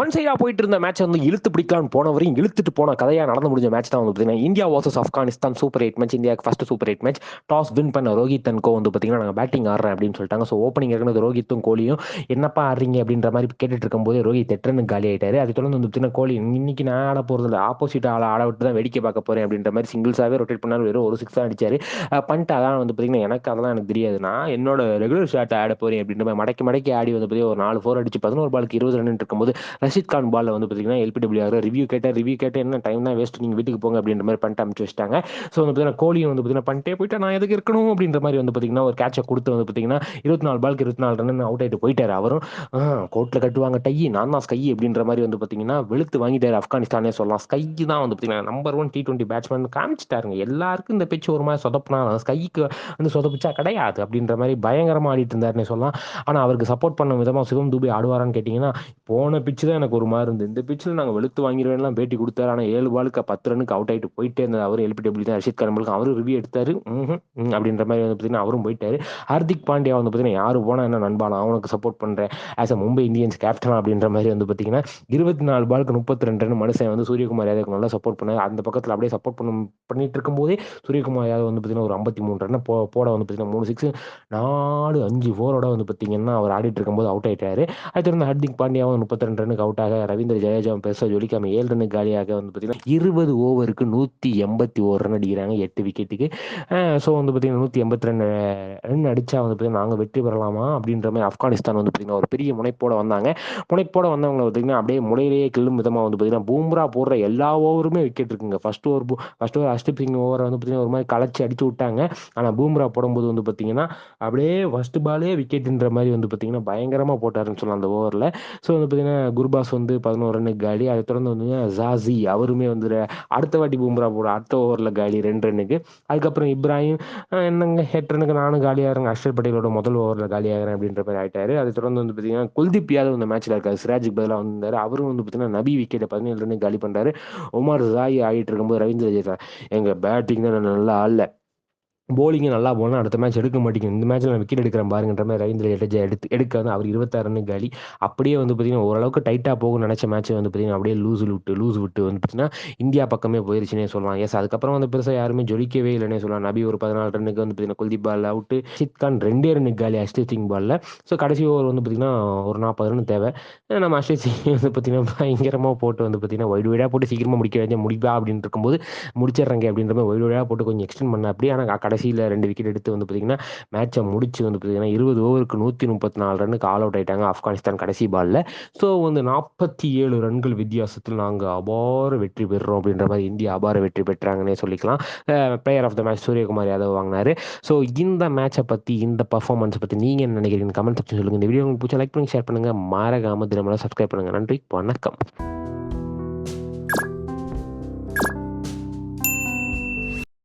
One சைடா போயிட்டு இருந்த மேட்ச் வந்து இழுத்து பிடிக்கலாம்னு போனவரையும் இழுத்துட்டு போன கதையா நடந்து முடிஞ்ச மேட்ச் தான் வந்து பார்த்தீங்கன்னா India versus Afghanistan super eight match இந்தியாவுக்கு first super eight match toss win பண்ண ரோஹித் அண்ட் கோ வந்து பார்த்தீங்கன்னா நாங்கள் பேட்டிங் ஆடுறேன் அப்படின்னு சொல்லிட்டாங்க. ஸோ ஓப்பனிங் இருக்கிறது ரோஹித்தும் கோலியும். என்னப்பா ஆடுறீங்க? அப்படின்ற மாதிரி கேட்டுட்டு இருக்கும்போது ரோஹித் எட்டுன்னு காலி ஆயிட்டாரு. அது தொடர்ந்து வந்து பார்த்தீங்கன்னா கோலி இன்னைக்கு நான் ஆட போறது இல்லை ஆப்போசிட் ஆள ஆட விட்டு தான் வேடிக்கை பார்க்க போறேன் அப்படின்ற மாதிரி சிங்கிள்ஸாவே ரொட்டேட் பண்ணாலும் வெறும் ஒரு சிக்ஸ் தான் அடிச்சாரு. பண்ணிட்டு அதான் வந்து பார்த்தீங்கன்னா எனக்கு அதெல்லாம் எனக்கு தெரியாது. நான் என்னோட ரெகுலர் ஷாட் ஆட போறேன் அப்படின்ற மாதிரி மடக்கி மடக்கி ஆடி வந்து பார்த்தீங்கன்னா ஒரு நாலு ஃபோர் அடிச்சு பதினோரு பாலுக்கு இருபது ரன் இருக்கும்போது ரஷித் கான் பால்ல வந்து பார்த்தீங்கன்னா எல்பிடபிள்யூ ஆகிற ரிவ்யூ கேட்டால் ரிவ்யூ கேட்டால் என்ன டைம் தான் வேஸ்ட் நீங்கள் வீட்டுக்கு போங்க அப்படின்ற மாதிரி பண்ணிட்டு அனுப்பிச்சு வச்சிட்டாங்க. ஸோ வந்து பார்த்தீங்கன்னா கோலியும் வந்து பார்த்தீங்கன்னா பண்ணிட்டே போயிட்டா நான் எதுக்கு இருக்கணும் அப்படின்ற மாதிரி வந்து பார்த்தீங்கன்னா ஒரு கேட்சை கொடுத்து வந்து பார்த்தீங்கன்னா இருபத்தி நாலு பாலுக்கு இருபத்தி நாலு ரன் அவுட் ஆகிட்டு போயிட்டார் அவரும். கோர்ட்டில் கட்டுவாங்க டை நான் தான் ஸ்கை அப்படின்ற மாதிரி வந்து பார்த்தீங்கன்னா வெளுத்து வாங்கிட்டார் ஆப்கானிஸ்தானே சொல்லலாம். ஸ்கை தான் வந்து பார்த்தீங்கன்னா number one T twenty batsman காமிச்சிட்டாருங்க. எல்லாருக்கும் இந்த பிச்சு ஒரு மாதிரி சொதப்பினாலும் ஸ்கைக்கு வந்து சொதப்பிச்சா கிடையாது அப்படின்ற மாதிரி பயங்கரமாக ஆடிட்டு இருந்தாருன்னு சொல்லலாம். ஆனால் அவருக்கு சப்போர்ட் பண்ண விதமாக சிவம் தூபி ஆடுவாரான்னு கேட்டிங்கன்னா போன பிச்சு தான் எனக்கு ஒரு மாதிரி இருந்தது. இந்த பிச்சில் நாங்கள் வெளுத்து வாங்கிடுவேன்லாம் பேட்டி கொடுத்தாரு. ஆனால் ஏழு பாலுக்கு பத்து ரனுக்கு அவுட் ஆகிட்டு போயிட்டே இருந்தார். அவர் எல்பிடபிள்யூ தான் ரஷித் கரம்பலுக்கு அவரும் ரிவ்யூ எடுத்தாரு. ம், அப்படின்ற மாதிரி வந்து பார்த்தீங்கன்னா அவரும் போயிட்டாரு. ஹார்திக் பாண்டியா வந்து பார்த்தீங்கன்னா யார் போனால் என்ன நண்பானா அவனுக்கு சப்போர்ட் பண்ணுறேன் as a Mumbai Indians captain அப்படின்ற மாதிரி வந்து பார்த்தீங்கன்னா இருபத்தி நாலு பாலுக்கு முப்பத்தி ரெண்டு ரன் மனுஷன் வந்து சூரியகுமார் யாதவுக்கு நல்லா சப்போர்ட் பண்ணார். அந்த பக்கத்தில் அப்படியே சப்போர்ட் பண்ண பண்ணிட்டு இருக்கும்போதே சூரியகுமார் யாதவ் வந்து பார்த்தீங்கன்னா ஒரு ஐம்பத்தி மூணு ரன் போ போட வந்து பார்த்தீங்கன்னா மூணு சிக்ஸ் நாலு அஞ்சு ஃபோரோட வந்து பார்த்தீங்கன்னா அவர் ஆடிட்டு இருக்கும்போது அவுட் ஆயிட்டாரு. அது வந்து ஹர்திக் பாண்டியாவும் முப்பத்தி ரெண்டு ரனுக்கு ரன்னுக்கு அவுட்டாக ரவீந்திர ஜடேஜாவும் பெருசாக ஜொலிக்காம ஏழு ரன்னுக்கு காலியாக வந்து பார்த்தீங்கன்னா இருபது ஓவருக்கு நூற்றி எண்பத்தி ஒரு ரன் அடிக்கிறாங்க எட்டு விக்கெட்டுக்கு ஸோ வந்து பார்த்தீங்கன்னா நூற்றி எண்பத்தி ரெண்டு ரன் அடித்தா வந்து பார்த்தீங்கன்னா நாங்கள் வெற்றி பெறலாமா அப்படின்ற மாதிரி ஆப்கானிஸ்தான் வந்து பார்த்தீங்கன்னா ஒரு பெரிய முனைப்போட வந்தாங்க. முனைப்போட வந்தவங்க பார்த்தீங்கன்னா அப்படியே முனையிலேயே கிள்ளும் விதமாக வந்து பார்த்தீங்கன்னா பூம்ரா போடுற எல்லா ஓவருமே விக்கெட் இருக்குங்க. First over first over Arshdeep Singh ஓவரை வந்து பார்த்தீங்கன்னா ஒரு மாதிரி களைச்சி அடிச்சு விட்டாங்க. ஆனால் பூம்ரா போடும்போது வந்து பார்த்தீங்கன்னா அப்படியே ஃபர்ஸ்ட் பாலே விக்கெட்டுன்ற மாதிரி வந்து பார்த்தீங்கன்னா பயங்கரமாக போட்டாருன்னு சொல்லலாம் அந்த ஓவரில் ஸோ வந்து பார்த்தீங்கன்னா குரு பாஸ் வந்து பதினோரு ரன்னுக்கு காலி. அதை தொடர்ந்து வந்து ஜாசி அவருமே வந்து அடுத்த வாட்டி பூம்ரா போட அடுத்த ஓவரில் காலி ரெண்டு ரன்னுக்கு அதுக்கப்புறம் இப்ராஹிம் என்னங்க ஹெட் ரன்னுக்கு நானும் காலியாகிறேங்க அஷ்டர் பட்டேலோட முதல் ஓவரில் காலியாகிறேன் அப்படின்ற மாதிரி ஆயிட்டாரு. அதை தொடர்ந்து வந்து பார்த்தீங்கன்னா குல்தீப் யாதவ் இந்த மேட்ச்சில் இருக்காரு. சிராஜுக்கு பதிலாக வந்தார். அவரும் வந்து பார்த்தீங்கன்னா நபி விக்கெட்டை பதினேழு ரன்னுக்கு காலி பண்ணுறாரு உமர் ஜாய் ஆகிட்டு இருக்கும்போது ரவீந்திர ஜெயசா எங்கள் பேட்டிங் தான் நல்லா ஆடல. போலிங்க நல்லா போனால் அடுத்த மேட்ச் எடுக்க மாட்டேங்குது. இந்த மேட்ச்சில் நான் விக்கெட் எடுக்கிறேன் பாருங்கன்ற மாதிரி ரவீந்திர ஜடேஜா எடுத்து எடுக்க வந்து அவர் இருபத்தாறு ரன்னு காலி. அப்படியே வந்து பார்த்தீங்கன்னா ஓரளவுக்கு டைட்டாக போகும் நினச்ச மேட்ச்சை வந்து பார்த்தீங்கன்னா அப்படியே லூஸ் விட்டு லூஸ் விட்டு வந்து பார்த்தீங்கன்னா இந்தியா பக்கமே போயிருச்சுன்னே சொல்லலாம். எஸ் அதுக்கப்புறம் வந்து பெருசாக யாருமே ஜொலிக்கவே இல்லைன்னே சொல்லலாம். நபி ஒரு பதினாலு ரன்னுக்கு வந்து பார்த்தீங்கன்னா குல்தீப் பால் அவுட்டு ஷித் கான் ரெண்டே ரன்னுக்கு காலி அஷ்டித் சிங் பாலில். ஸோ கடைசி ஓவர் வந்து பார்த்தீங்கன்னா ஒரு நாற்பது ரன் தேவை. நம்ம அஷ்டித் சிங் வந்து பார்த்தீங்கன்னா பயங்கரமாக போட்டு வந்து பார்த்தீங்கன்னா வைடு வைடாக போட்டு சீக்கிரமாக முடிக்க வேண்டிய முடிப்பா அப்படின்னு இருக்கும்போது முடிச்சிடுறாங்க அப்படின்ற மாதிரி வைடு வைடாக போட்டு கொஞ்சம் எக்ஸ்டெண்ட் பண்ண. அப்படி ஆனால் கடைசியில் ரெண்டு விக்கெட் எடுத்து வந்து பார்த்தீங்கன்னா மேட்சை முடிச்சு வந்து பார்த்தீங்கன்னா இருபது ஓவருக்கு நூற்றி முப்பத்தி நாலு ரன்னுக்கு ஆல் அவுட் ஆயிட்டாங்க ஆப்கானிஸ்தான் கடைசி பாலில் ஸோ வந்து நாற்பத்தி ஏழு ரன்கள் வித்தியாசத்தில் நாங்கள் அபார வெற்றி பெறுறோம் அப்படின்ற மாதிரி இந்தியா அபார வெற்றி பெற்றாங்கன்னே சொல்லிக்கலாம். Player of the match Suryakumar Yadav வாங்கினாரு. ஸோ இந்த மேட்சை பற்றி இந்த பர்ஃபார்மன்ஸை பற்றி நீங்கள் என்ன நினைக்கிறீங்க கமெண்ட் செக்ஷன் சொல்லுங்கள் இந்த வீடியோ உங்களுக்கு பிடிச்ச லைக் பண்ணி ஷேர் பண்ணுங்கள் மறக்காம தினமெல்லாம் சப்ஸ்கிரைப் பண்ணுங்கள் நன்றி வணக்கம்.